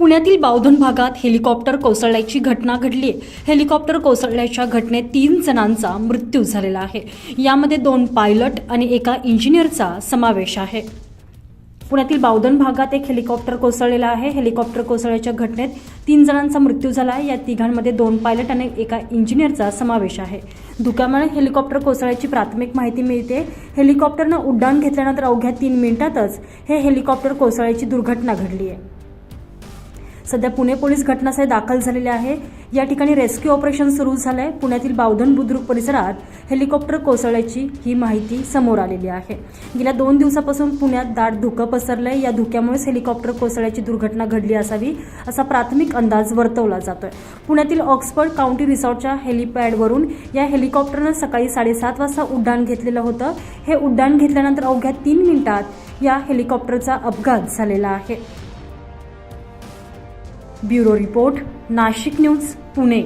पुण्यातील बावधन भागात हेलिकॉप्टर कोसळल्याची घटना घडली आहे. हेलिकॉप्टर कोसळल्याच्या घटनेत तीन जणांचा मृत्यू झालेला आहे. यामध्ये दोन पायलट आणि एका इंजिनियरचा समावेश आहे. पुण्यातील बावधन भागात एक हेलिकॉप्टर कोसळलेला आहे. हेलिकॉप्टर कोसळल्याच्या घटनेत तीन जणांचा मृत्यू झाला आहे. या तिघांमध्ये दोन पायलट आणि एका इंजिनियरचा समावेश आहे. धुक्यामुळे हेलिकॉप्टर कोसळल्याची प्राथमिक माहिती मिळते. हेलिकॉप्टरनं उड्डाण घेतल्यानंतर अवघ्या तीन मिनिटातच हे हेलिकॉप्टर कोसळल्याची दुर्घटना घडली आहे. सध्या पुणे पोलीस घटनास्थळी दाखल झालेले आहे. या ठिकाणी रेस्क्यू ऑपरेशन सुरू झालंय. पुण्यातील बावधन बुद्रुक परिसरात हेलिकॉप्टर कोसळल्याची ही माहिती समोर आलेली आहे. गेल्या दोन दिवसापासून पुण्यात दाट धुकं पसरलंय. या धुक्यामुळेच हेलिकॉप्टर कोसळल्याची दुर्घटना घडली असावी असा प्राथमिक अंदाज वर्तवला जातोय. पुण्यातील ऑक्सफर्ड काउंटी रिसॉर्टच्या हेलिपॅडवरून या हेलिकॉप्टरनं सकाळी साडेसात वाजता उड्डाण घेतलेलं होतं. हे उड्डाण घेतल्यानंतर अवघ्या तीन मिनिटात या हेलिकॉप्टरचा अपघात झालेला आहे. Bureau report Nashik news Pune.